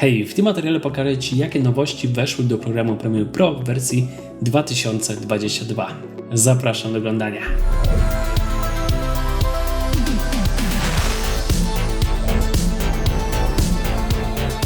Hej, w tym materiale pokażę Ci, jakie nowości weszły do programu Premiere Pro w wersji 2022. Zapraszam do oglądania.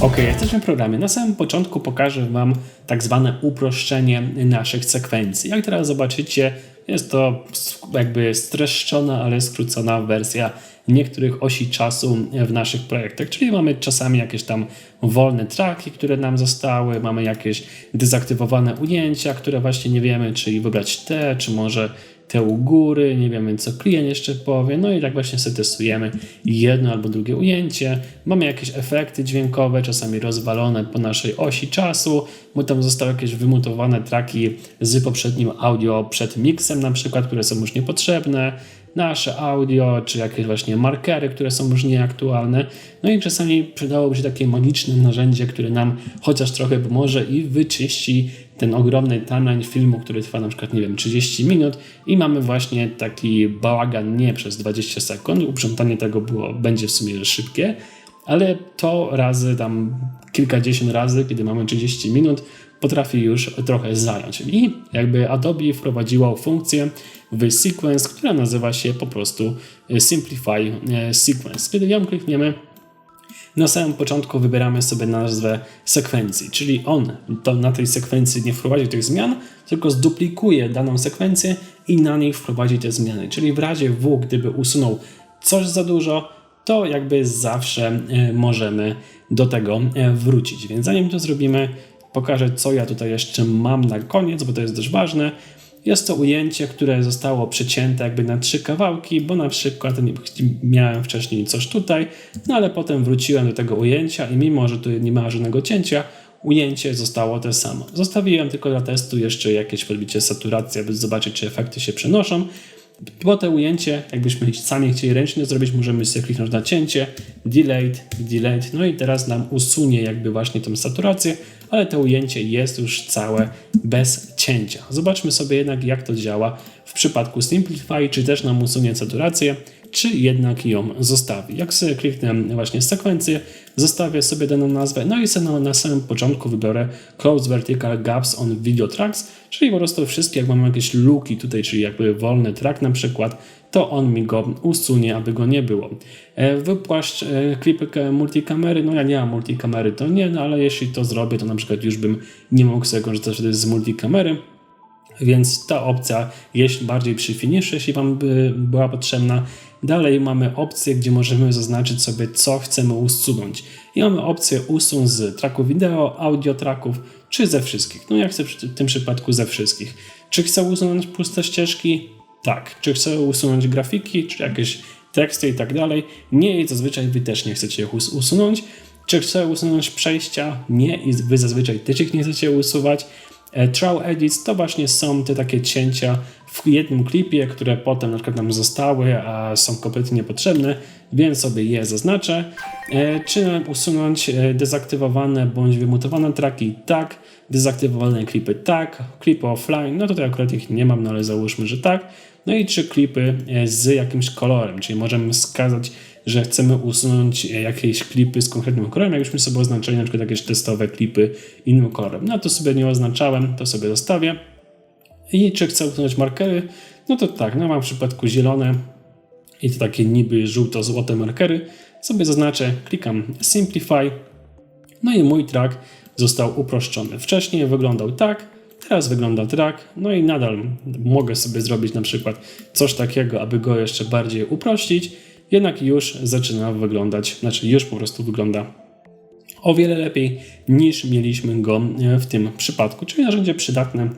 Ok, jesteśmy w programie. Na samym początku pokażę Wam tak zwane uproszczenie naszych sekwencji. Jak teraz zobaczycie, jest to jakby streszczona, ale skrócona wersja niektórych osi czasu w naszych projektach. Czyli mamy czasami jakieś tam wolne traki, które nam zostały, mamy jakieś dezaktywowane ujęcia, które właśnie nie wiemy, czy wybrać te, czy może te u góry, nie wiemy co klient jeszcze powie, no i tak właśnie sobie testujemy jedno albo drugie ujęcie. Mamy jakieś efekty dźwiękowe, czasami rozwalone po naszej osi czasu, bo tam zostały jakieś wymutowane traki z poprzednim audio przed miksem na przykład, które są już niepotrzebne, nasze audio, czy jakieś właśnie markery, które są już nieaktualne. No i czasami przydałoby się takie magiczne narzędzie, które nam chociaż trochę pomoże i wyczyści ten ogromny timeline filmu, który trwa na przykład, nie wiem, 30 minut i mamy właśnie taki bałagan nie przez 20 sekund. Uprzątanie tego było, będzie w sumie szybkie, ale to razy tam kilkadziesiąt razy, kiedy mamy 30 minut, potrafi już trochę zająć. I jakby Adobe wprowadziło funkcję w Sequence, która nazywa się po prostu Simplify Sequence. Kiedy ją klikniemy, na samym początku wybieramy sobie nazwę sekwencji, czyli on na tej sekwencji nie wprowadzi tych zmian, tylko zduplikuje daną sekwencję i na niej wprowadzi te zmiany. Czyli w razie W, gdyby usunął coś za dużo, to jakby zawsze możemy do tego wrócić. Więc zanim to zrobimy, pokażę, co ja tutaj jeszcze mam na koniec, bo to jest dość ważne. Jest to ujęcie, które zostało przecięte jakby na trzy kawałki, bo na przykład miałem wcześniej coś tutaj, no ale potem wróciłem do tego ujęcia i mimo, że tu nie ma żadnego cięcia, ujęcie zostało te samo. Zostawiłem tylko dla testu jeszcze jakieś podbicie saturacji, aby zobaczyć, czy efekty się przenoszą. Po te ujęcie, jakbyśmy sami chcieli ręcznie zrobić, możemy sobie kliknąć na cięcie, delete, delete, no i teraz nam usunie jakby właśnie tą saturację, ale to ujęcie jest już całe bez cięcia. Zobaczmy sobie jednak jak to działa w przypadku Simplify, czy też nam usunie saturację, czy jednak ją zostawi. Jak sobie kliknę właśnie sekwencję, zostawię sobie daną nazwę, no i sobie na samym początku wybiorę Close Vertical Gaps on Video Tracks, czyli po prostu wszystkie, jak mam jakieś luki tutaj, czyli jakby wolny track na przykład, to on mi go usunie, aby go nie było. E, wypłaszcz e, klipy multikamery, no ja nie mam multikamery, to nie, no ale jeśli to zrobię, to na przykład już bym nie mógł sobie korzystać wtedy z multikamery. Więc ta opcja jest bardziej przy finiszu, jeśli Wam by była potrzebna. Dalej mamy opcję, gdzie możemy zaznaczyć sobie, co chcemy usunąć. I mamy opcję usun z traku wideo, audio traków, czy ze wszystkich. No ja chcę w tym przypadku ze wszystkich. Czy chcę usunąć puste ścieżki? Tak. Czy chcę usunąć grafiki, czy jakieś teksty i tak dalej? Nie i zazwyczaj Wy też nie chcecie ich usunąć. Czy chcę usunąć przejścia? Nie i Wy zazwyczaj też ich nie chcecie usuwać. E, Traw edits to właśnie są te takie cięcia w jednym klipie, które potem na przykład nam zostały, a są kompletnie niepotrzebne, więc sobie je zaznaczę. E, czy usunąć e, dezaktywowane bądź wymutowane traki? Tak. Dezaktywowane klipy? Tak. Klipy offline? No tutaj akurat ich nie mam, no ale załóżmy, że tak. No i trzy klipy z jakimś kolorem, czyli możemy wskazać że chcemy usunąć jakieś klipy z konkretnym kolorem, jakbyśmy sobie oznaczyli na przykład jakieś testowe klipy innym kolorem. No to sobie nie oznaczałem, to sobie zostawię. I czy chcę usunąć markery? No to tak, no mam w przypadku zielone i to takie niby żółto-złote markery. Sobie zaznaczę, klikam Simplify. No i mój track został uproszczony. Wcześniej wyglądał tak, teraz wygląda tak, no i nadal mogę sobie zrobić na przykład coś takiego, aby go jeszcze bardziej uprościć jednak już zaczyna wyglądać, znaczy już po prostu wygląda o wiele lepiej niż mieliśmy go e, w tym przypadku, czyli narzędzie przydatne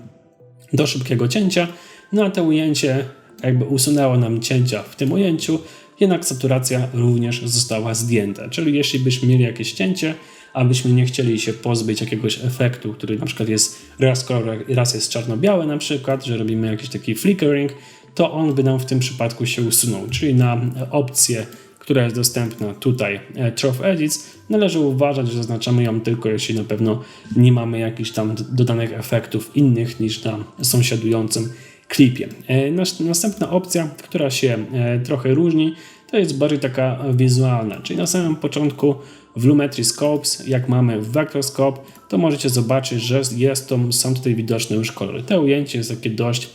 do szybkiego cięcia. No a to ujęcie jakby usunęło nam cięcia w tym ujęciu, jednak saturacja również została zdjęta. Czyli jeśli byśmy mieli jakieś cięcie, abyśmy nie chcieli się pozbyć jakiegoś efektu, który na przykład jest raz kolor, raz jest czarno-biały na przykład, że robimy jakiś taki flickering, to on by nam w tym przypadku się usunął. Czyli na opcję, która jest dostępna tutaj, e, Trough Edits, należy uważać, że zaznaczamy ją tylko jeśli na pewno nie mamy jakichś tam dodanych efektów innych niż na sąsiadującym klipie. E, następna opcja, która się e, trochę różni, to jest bardziej taka wizualna, czyli na samym początku w Lumetri Scopes, jak mamy w Vectorscope, to możecie zobaczyć, że jest to, są tutaj widoczne już kolory. To ujęcie jest takie dość,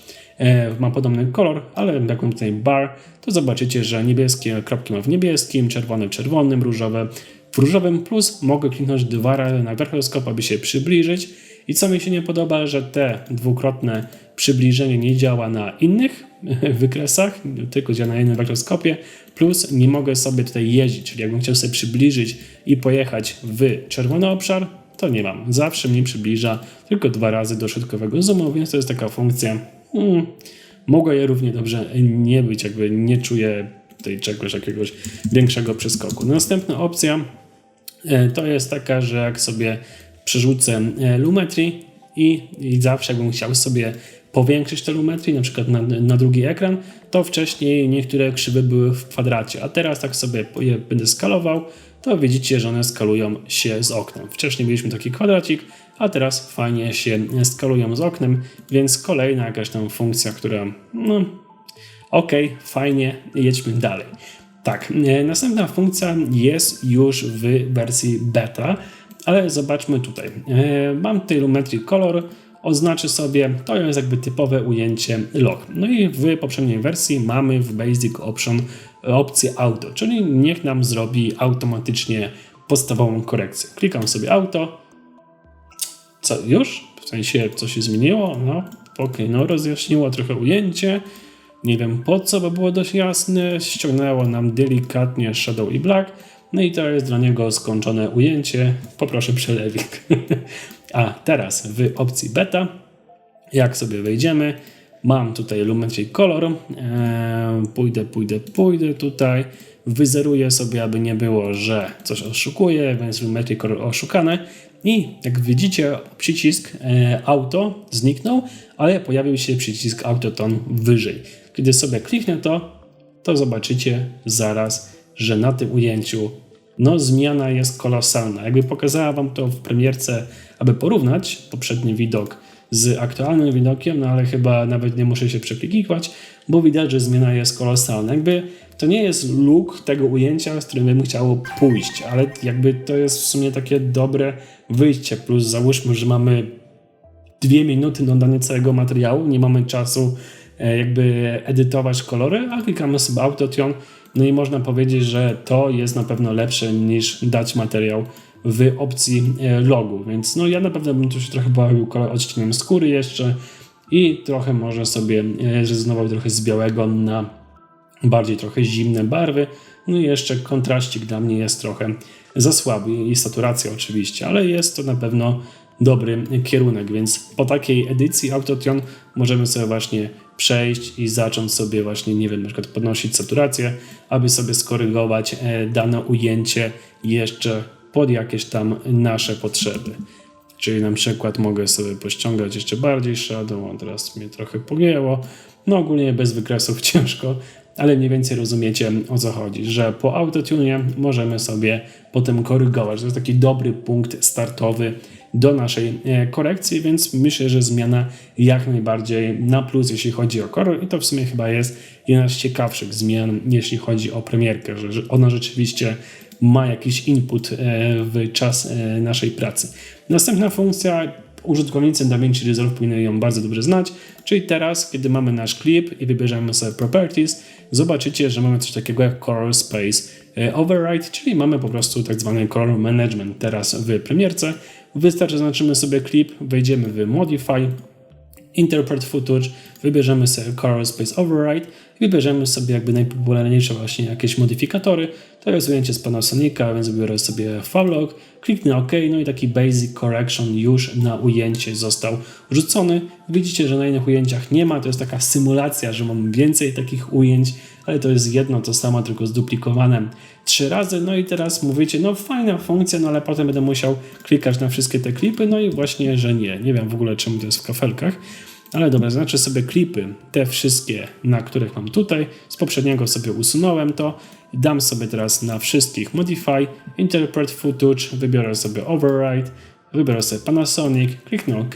ma podobny kolor, ale mam tutaj bar, to zobaczycie, że niebieskie kropki ma w niebieskim, czerwone w czerwonym, różowe w różowym, plus mogę kliknąć dwa razy na Vectorscope, aby się przybliżyć. I co mi się nie podoba, że te dwukrotne przybliżenie nie działa na innych wykresach, tylko działa na jednym wakroskopie, plus nie mogę sobie tutaj jeździć, czyli jakbym chciał sobie przybliżyć i pojechać w czerwony obszar, to nie mam. Zawsze mnie przybliża tylko dwa razy do środkowego zoomu, więc to jest taka funkcja. Hmm, mogę je równie dobrze nie być, jakby nie czuję tutaj czegoś jakiegoś większego przeskoku. Następna opcja e, to jest taka, że jak sobie przerzucę e, Lumetri i, i zawsze jakbym chciał sobie powiększyć te lumetry, na przykład na, na drugi ekran, to wcześniej niektóre krzywy były w kwadracie, a teraz tak sobie je będę skalował, to widzicie, że one skalują się z oknem. Wcześniej mieliśmy taki kwadracik, a teraz fajnie się skalują z oknem, więc kolejna jakaś tam funkcja, która no ok, fajnie, jedźmy dalej. Tak, e, następna funkcja jest już w wersji beta, ale zobaczmy tutaj. E, mam tutaj Lumetri Color, oznaczy sobie, to jest jakby typowe ujęcie log. No i w poprzedniej wersji mamy w Basic Option opcję Auto, czyli niech nam zrobi automatycznie podstawową korekcję. Klikam sobie Auto. Co, już? W sensie coś się zmieniło? No, ok, no rozjaśniło trochę ujęcie. Nie wiem po co, bo było dość jasne. Ściągnęło nam delikatnie Shadow i Black. No i to jest dla niego skończone ujęcie. Poproszę przelewik. A teraz w opcji beta, jak sobie wejdziemy, mam tutaj Lumetri Color, eee, pójdę, pójdę, pójdę tutaj, wyzeruję sobie, aby nie było, że coś oszukuje, więc Lumetri Color oszukane. I jak widzicie przycisk e, auto zniknął, ale pojawił się przycisk autoton wyżej. Kiedy sobie kliknę to, to zobaczycie zaraz, że na tym ujęciu no zmiana jest kolosalna. Jakby pokazała Wam to w premierce, aby porównać poprzedni widok z aktualnym widokiem, no ale chyba nawet nie muszę się przeklikiwać, bo widać, że zmiana jest kolosalna. Jakby to nie jest look tego ujęcia, z którym bym chciał pójść, ale jakby to jest w sumie takie dobre wyjście, plus załóżmy, że mamy dwie minuty na danie całego materiału, nie mamy czasu e, jakby edytować kolory, a klikamy sobie Autotune, no i można powiedzieć, że to jest na pewno lepsze niż dać materiał w opcji e, logu, więc no ja na pewno bym tu się trochę bawił odciniem skóry jeszcze i trochę może sobie e, zrezygnował trochę z białego na bardziej trochę zimne barwy. No i jeszcze kontraścik dla mnie jest trochę za słaby i saturacja oczywiście, ale jest to na pewno dobry kierunek, więc po takiej edycji Autotune możemy sobie właśnie przejść i zacząć sobie właśnie, nie wiem, na przykład podnosić saturację, aby sobie skorygować e, dane ujęcie jeszcze pod jakieś tam nasze potrzeby. Czyli na przykład mogę sobie pościągać jeszcze bardziej shadow, a teraz mnie trochę pogięło. No ogólnie bez wykresów ciężko, ale mniej więcej rozumiecie o co chodzi, że po autotune możemy sobie potem korygować. To jest taki dobry punkt startowy do naszej e, korekcji, więc myślę, że zmiana jak najbardziej na plus, jeśli chodzi o kolor i to w sumie chyba jest jedna z ciekawszych zmian, jeśli chodzi o premierkę, że ona rzeczywiście ma jakiś input e, w czas e, naszej pracy. Następna funkcja, użytkownicy DaVinci Resolve powinny ją bardzo dobrze znać, czyli teraz, kiedy mamy nasz klip i wybierzemy sobie Properties, zobaczycie, że mamy coś takiego jak Color Space Override, czyli mamy po prostu tak zwany Color Management teraz w premierce. Wystarczy, zaznaczymy sobie klip, wejdziemy w Modify, Interpret Footage, wybierzemy sobie Color Space Override wybierzemy sobie jakby najpopularniejsze właśnie jakieś modyfikatory. To jest ujęcie z Panasonica, więc wybiorę sobie Favlog, kliknę OK, no i taki Basic Correction już na ujęcie został rzucony. Widzicie, że na innych ujęciach nie ma, to jest taka symulacja, że mam więcej takich ujęć, ale to jest jedno to samo, tylko zduplikowane trzy razy. No i teraz mówicie, no fajna funkcja, no ale potem będę musiał klikać na wszystkie te klipy, no i właśnie, że nie. Nie wiem w ogóle czemu to jest w kafelkach. Ale dobra, znaczy sobie klipy, te wszystkie, na których mam tutaj. Z poprzedniego sobie usunąłem to. Dam sobie teraz na wszystkich Modify, Interpret Footage, wybiorę sobie Override, wybiorę sobie Panasonic, kliknę OK.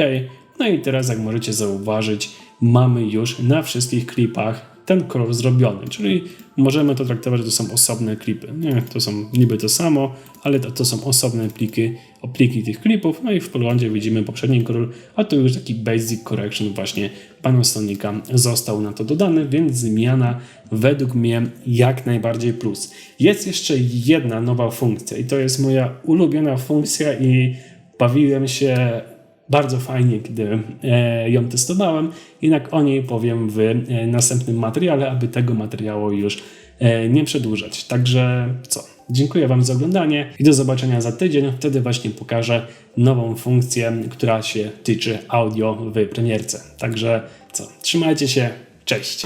No i teraz jak możecie zauważyć, mamy już na wszystkich klipach ten kolor zrobiony, czyli możemy to traktować, że to są osobne klipy. Nie, to są niby to samo, ale to, to są osobne pliki, pliki tych klipów. No i w podglądzie widzimy poprzedni kolor, a tu już taki basic correction właśnie Panasonica został na to dodany, więc zmiana według mnie jak najbardziej plus. Jest jeszcze jedna nowa funkcja i to jest moja ulubiona funkcja i bawiłem się bardzo fajnie, gdy e, ją testowałem, jednak o niej powiem w e, następnym materiale, aby tego materiału już e, nie przedłużać. Także co? Dziękuję Wam za oglądanie i do zobaczenia za tydzień. Wtedy właśnie pokażę nową funkcję, która się tyczy audio w premierce. Także co? Trzymajcie się. Cześć.